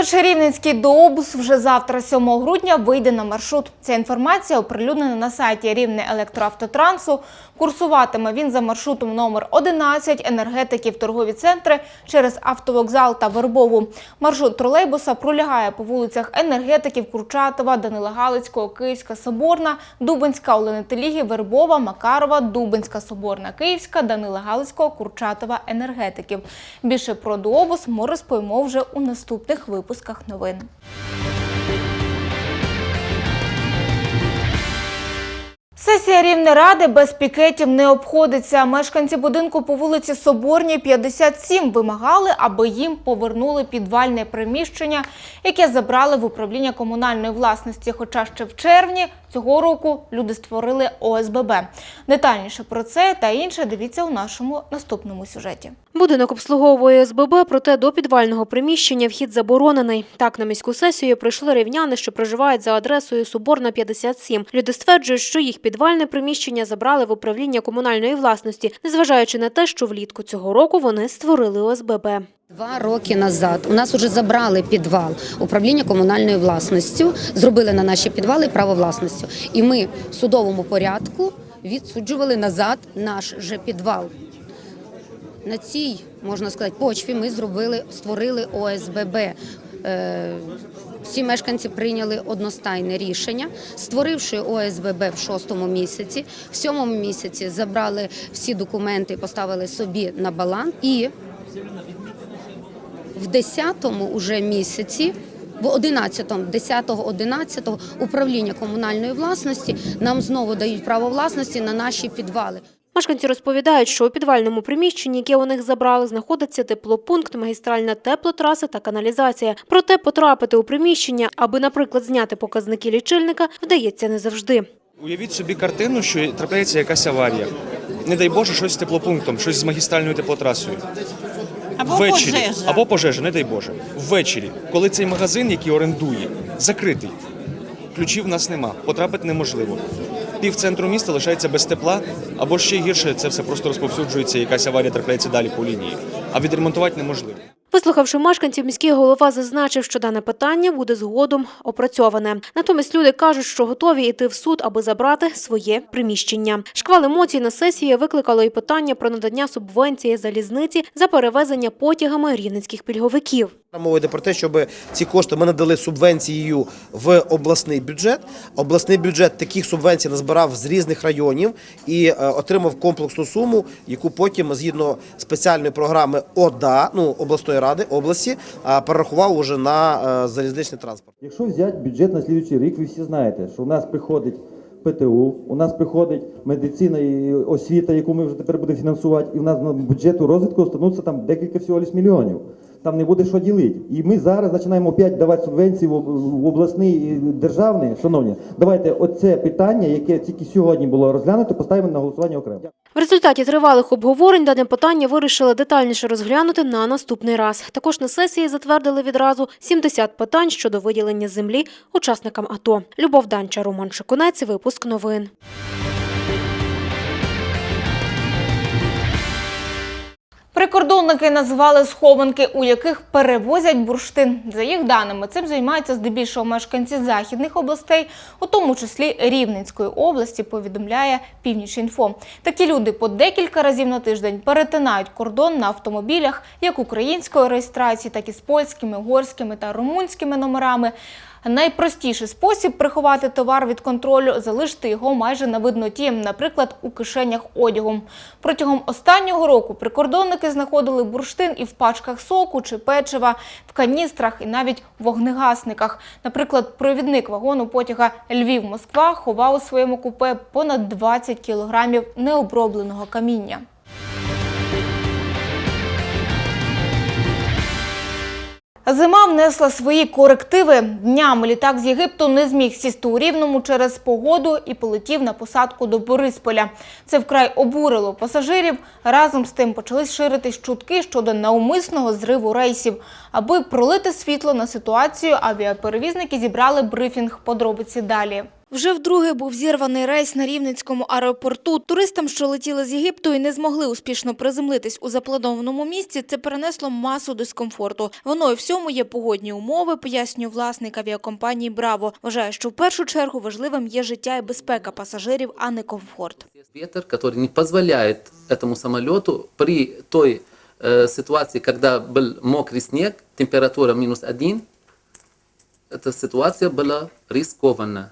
Перший рівненський дообус вже завтра, 7 грудня, вийде на маршрут. Ця інформація оприлюднена на сайті Рівне електроавтотрансу. Курсуватиме він за маршрутом номер 11 енергетиків торгові центри через автовокзал та Вербову. Маршрут тролейбуса пролягає по вулицях енергетиків Курчатова, Данила Галицького, Київська Соборна, Дубинська, Олени Теліги, Вербова, Макарова, Дубинська Соборна, Київська, Данила Галицького, Курчатова, енергетиків. Більше про дообус ми розповімо вже у наступних випусках новин. Сесія Рівнеради без пікетів не обходиться. Мешканці будинку по вулиці Соборній, 57 вимагали, аби їм повернули підвальне приміщення, яке забрали в управління комунальної власності. Хоча ще в червні цього року люди створили ОСББ. Детальніше про це та інше дивіться у нашому наступному сюжеті. Будинок обслуговує СББ, проте до підвального приміщення вхід заборонений. Так, на міську сесію прийшли рівняни, що проживають за адресою Соборна 57. Люди стверджують, що їх підвальне приміщення забрали в управління комунальної власності, незважаючи на те, що влітку цього року вони створили ОСББ. Два роки назад у нас вже забрали підвал управління комунальною власністю, зробили на наші підвали право власності. І ми в судовому порядку відсуджували назад наш же підвал. На цій, можна сказати, почві ми зробили, створили ОСББ. Всі мешканці прийняли одностайне рішення, створивши ОСББ в шостому місяці. В сьомому місяці забрали всі документи, поставили собі на баланс і в 10-му уже місяці, в 11-му, 10-го, 11-го управління комунальної власності нам знову дають право власності на наші підвали. Мешканці розповідають, що у підвальному приміщенні, яке у них забрали, знаходиться теплопункт, магістральна теплотраса та каналізація. Проте потрапити у приміщення, аби, наприклад, зняти показники лічильника, вдається не завжди. Уявіть собі картину, що трапляється якась аварія. Не дай Боже, щось з теплопунктом, щось з магістральною теплотрасою. Або Ввечері, пожежа. або пожежа, не дай Боже. Ввечері, коли цей магазин, який орендує, закритий, ключів в нас нема, потрапити неможливо. Пів центру міста лишається без тепла, або ще гірше, це все просто розповсюджується, якась аварія трапляється далі по лінії. А відремонтувати неможливо. Вислухавши мешканців, міський голова зазначив, що дане питання буде згодом опрацьоване. Натомість люди кажуть, що готові йти в суд, аби забрати своє приміщення. Шквал емоцій на сесії викликало і питання про надання субвенції залізниці за перевезення потягами рівненських пільговиків. Мова йде про те, щоб ці кошти ми надали субвенцією в обласний бюджет. Обласний бюджет таких субвенцій назбирав з різних районів і е, отримав комплексну суму, яку потім згідно спеціальної програми ОДА, ну обласної ради області, перерахував уже на е, залізничний транспорт. Якщо взяти бюджет на слідуючий рік, ви всі знаєте, що у нас приходить ПТУ, у нас приходить медицина і освіта, яку ми вже тепер будемо фінансувати, і в нас на бюджету розвитку остануться там декілька всього лиш мільйонів. Там не буде що ділити. І ми зараз починаємо опять давати субвенції в обласний і державний. Шановні, давайте оце питання, яке тільки сьогодні було розглянуто, поставимо на голосування окремо. В результаті тривалих обговорень дане питання вирішили детальніше розглянути на наступний раз. Також на сесії затвердили відразу 70 питань щодо виділення землі учасникам АТО. Любов Данча, Роман Шикунець, випуск новин. Прикордонники назвали схованки, у яких перевозять бурштин. За їх даними, цим займаються здебільшого мешканці західних областей, у тому числі Рівненської області, повідомляє Північ.Інфо. Такі люди по декілька разів на тиждень перетинають кордон на автомобілях як української реєстрації, так і з польськими, угорськими та румунськими номерами. Найпростіший спосіб приховати товар від контролю залишити його майже на видноті, наприклад, у кишенях одягу. Протягом останнього року прикордонники знаходили бурштин і в пачках соку чи печива, в каністрах і навіть вогнегасниках. Наприклад, провідник вагону потяга Львів-Москва ховав у своєму купе понад 20 кілограмів необробленого каміння. Зима внесла свої корективи. Днями літак з Єгипту не зміг сісти у Рівному через погоду і полетів на посадку до Борисполя. Це вкрай обурило пасажирів. Разом з тим почались ширитись чутки щодо навмисного зриву рейсів. Аби пролити світло на ситуацію, авіаперевізники зібрали брифінг. Подробиці далі. Вже вдруге був зірваний рейс на Рівненському аеропорту. Туристам, що летіли з Єгипту і не змогли успішно приземлитись у запланованому місці, це перенесло масу дискомфорту. Воно і всьому є погодні умови, пояснює власник авіакомпанії «Браво». Вважає, що в першу чергу важливим є життя і безпека пасажирів, а не комфорт. Есть ветер, который не позволяет этому самолету при той э, ситуации, когда был мокрый снег, температура минус один, эта ситуация была рискованна.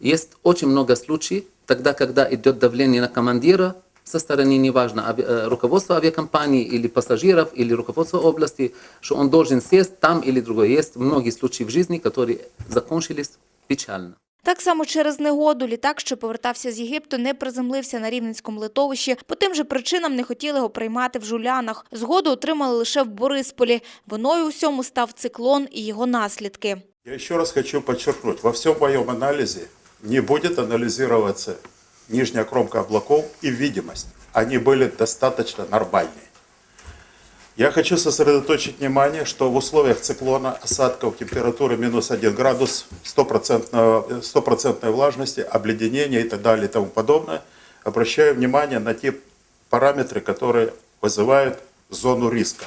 Есть очень много случаев, тогда, когда идет давление на командира со стороны, неважно, ави- э, руководства авиакомпании или пассажиров, или руководства области, что он должен сесть там или другой. Есть многие случаи в жизни, которые закончились печально. Так само через негоду літак, що повертався з Єгипту, не приземлився на Рівненському литовищі. По тим же причинам не хотіли його приймати в Жулянах. Згоду отримали лише в Борисполі. Виною усьому став циклон і його наслідки. Я еще раз хочу подчеркнуть, во всем моем анализе не будет анализироваться нижняя кромка облаков и видимость. Они были достаточно нормальные. Я хочу сосредоточить внимание, что в условиях циклона осадков температуры минус 1 градус, 100%, 100% влажности, обледенения и так далее и тому подобное, обращаю внимание на те параметры, которые вызывают зону риска.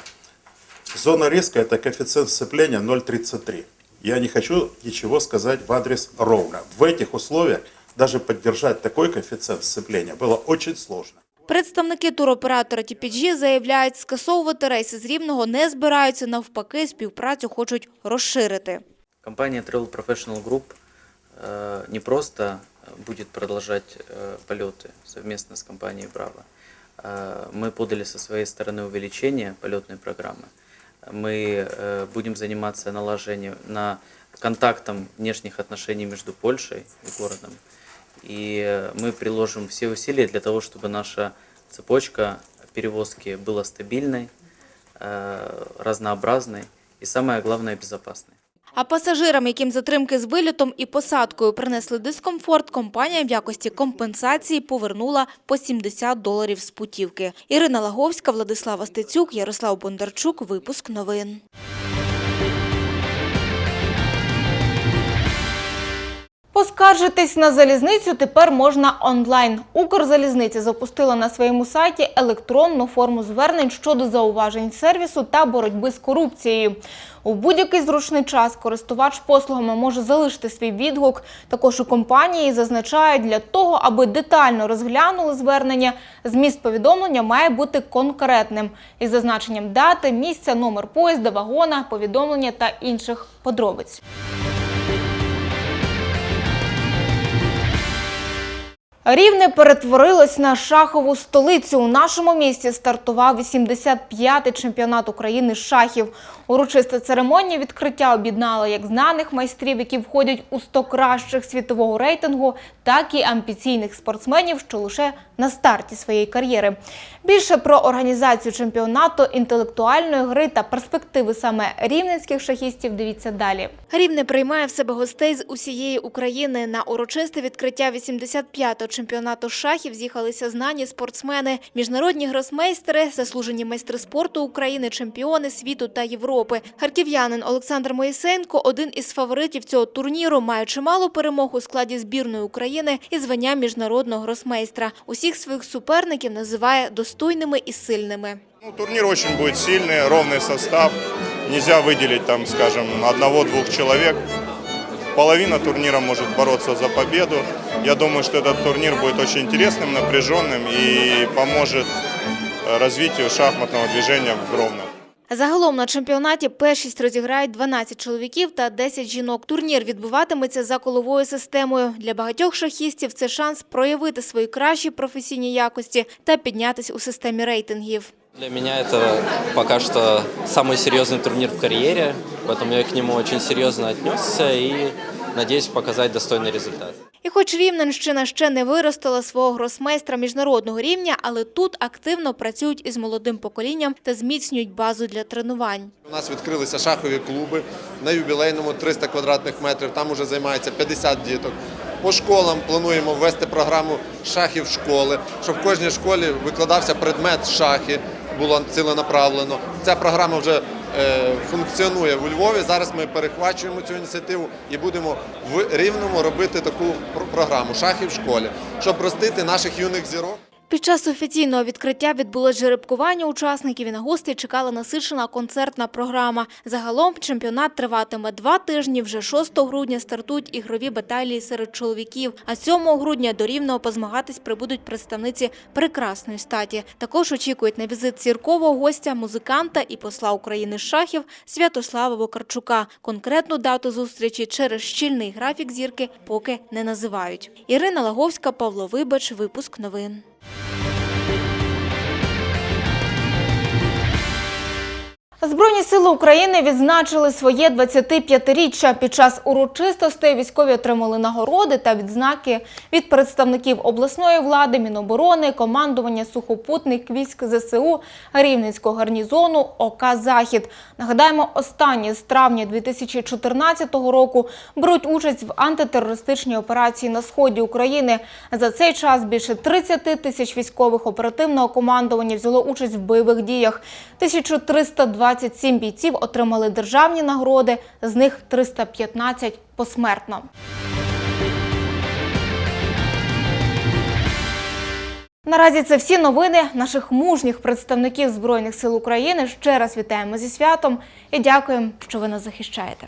Зона риска – это коэффициент сцепления 0,33. Я не хочу ничего сказать в адрес ровно. В этих условиях даже поддержать такой коэффициент сцепления было очень сложно. Представники туроператора TPG заявляють, скасовувати рейси з Рівного не збираються, навпаки, співпрацю хочуть розширити. Компания Travel Professional Group э, не просто будет продолжать э, полеты совместно с компанией Bravo. Э, Мы подали со своей стороны увеличение полетной программы. Мы э, будем заниматься налаживанием на контактом внешних отношений между Польшей и городом. И мы приложим все усилия для того, чтобы наша цепочка перевозки была стабильной, э, разнообразной и, самое главное, безопасной. А пасажирам, яким затримки з вильотом і посадкою принесли дискомфорт, компанія в якості компенсації повернула по 70 доларів з путівки. Ірина Лаговська, Владислава Стецюк, Ярослав Бондарчук. Випуск новин. Поскаржитись на залізницю тепер можна онлайн. Укрзалізниця запустила на своєму сайті електронну форму звернень щодо зауважень сервісу та боротьби з корупцією. У будь-який зручний час користувач послугами може залишити свій відгук. Також у компанії зазначають, для того, аби детально розглянули звернення, зміст повідомлення має бути конкретним із зазначенням дати, місця, номер поїзда, вагона, повідомлення та інших подробиць. Рівне перетворилось на шахову столицю. У нашому місті стартував 85-й чемпіонат України шахів. Урочиста церемонія відкриття об'єднала як знаних майстрів, які входять у 100 кращих світового рейтингу, так і амбіційних спортсменів, що лише на старті своєї кар'єри. Більше про організацію чемпіонату, інтелектуальної гри та перспективи саме рівненських шахістів дивіться далі. Рівне приймає в себе гостей з усієї України. На урочисте відкриття 85-го чемпіонату шахів з'їхалися знані спортсмени, міжнародні гросмейстери, заслужені майстри спорту України, чемпіони світу та Європи. Харків'янин Олександр Моїсенко – один із фаворитів цього турніру, має чимало перемог у складі збірної України і звання міжнародного гросмейстра. Усіх своїх суперників називає достойними і сильними. Ну, турнир очень будет сильный, ровный состав. Нельзя выделить там, скажем, одного-двух человек. Половина турнира может бороться за победу. Я думаю, что этот турнир будет очень интересным, напряженным и поможет э, развитию шахматного движения в Гровном. Загалом на чемпіонаті першість розіграють 12 чоловіків та 10 жінок. Турнір відбуватиметься за коловою системою. Для багатьох шахістів це шанс проявити свої кращі професійні якості та піднятись у системі рейтингів. Для меня это пока что самый серьезный турнир в карьере, поэтому я к нему очень серьезно отнесся и надеюсь показать достойный результат. І хоч Рівненщина ще не виростила свого гросмейстра міжнародного рівня, але тут активно працюють із молодим поколінням та зміцнюють базу для тренувань. У нас відкрилися шахові клуби на юбілейному 300 квадратних метрів. Там вже займається 50 діток. По школам плануємо ввести програму шахів школи, щоб в кожній школі викладався предмет шахи, було ціленаправлено. Ця програма вже функціонує у Львові. Зараз ми перехвачуємо цю ініціативу і будемо в Рівному робити таку пр- програму шахи в школі, щоб ростити наших юних зірок. Під час офіційного відкриття відбулось жеребкування учасників і на гостей чекала насичена концертна програма. Загалом чемпіонат триватиме два тижні. Вже 6 грудня стартують ігрові баталії серед чоловіків. А 7 грудня до Рівного позмагатись прибудуть представниці прекрасної статі. Також очікують на візит зіркового гостя, музиканта і посла України шахів Святослава Вокарчука. Конкретну дату зустрічі через щільний графік зірки поки не називають. Ірина Лаговська, Павло Вибач, випуск новин. Збройні сили України відзначили своє 25-річчя. Під час урочистостей військові отримали нагороди та відзнаки від представників обласної влади, Міноборони, командування сухопутних військ ЗСУ, Рівненського гарнізону ОК Захід. Нагадаємо, останні з травня 2014 року беруть участь в антитерористичній операції на сході України. За цей час більше 30 тисяч військових оперативного командування взяло участь в бойових діях. 1327 бійців отримали державні нагороди, з них 315 посмертно. Наразі це всі новини наших мужніх представників Збройних сил України. Ще раз вітаємо зі святом і дякуємо, що ви нас захищаєте.